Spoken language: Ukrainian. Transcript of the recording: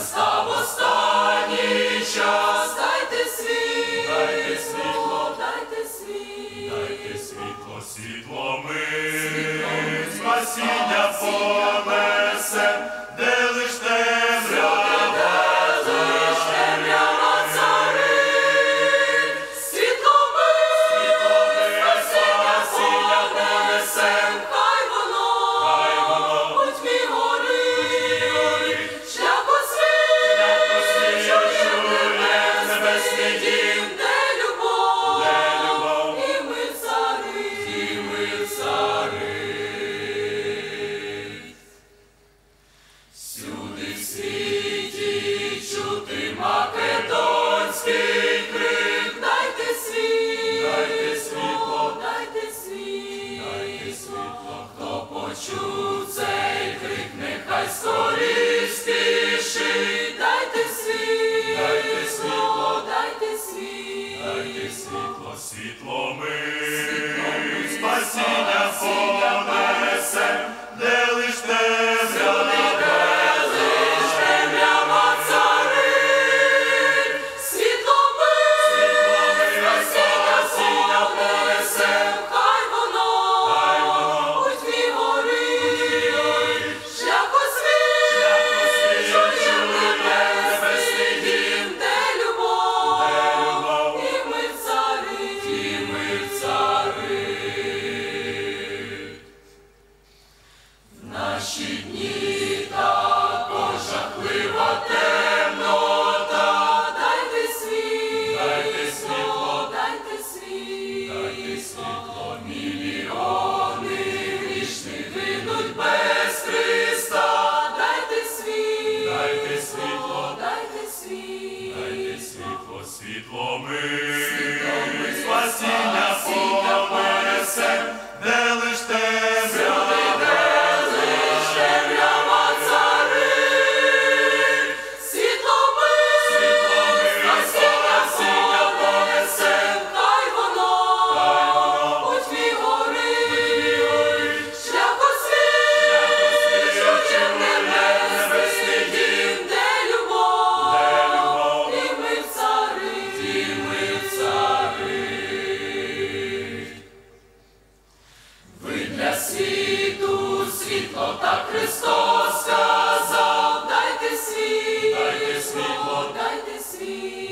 настав останній час, дайте світло, дайте світло, дайте світло, дайте світло, світло ми, спасіння поле. Дайте світло, світло ми, спасіння понесе, де наші дні темнота. Дайте світло, дайте світло, дайте світло, дайте світло, мільйони гинуть без Христа. Дайте світло, дайте світло, дайте світло, дайте світло, світло ми, спасіння понесе, не лиш тебе. світ, дайте світло, дайте світ.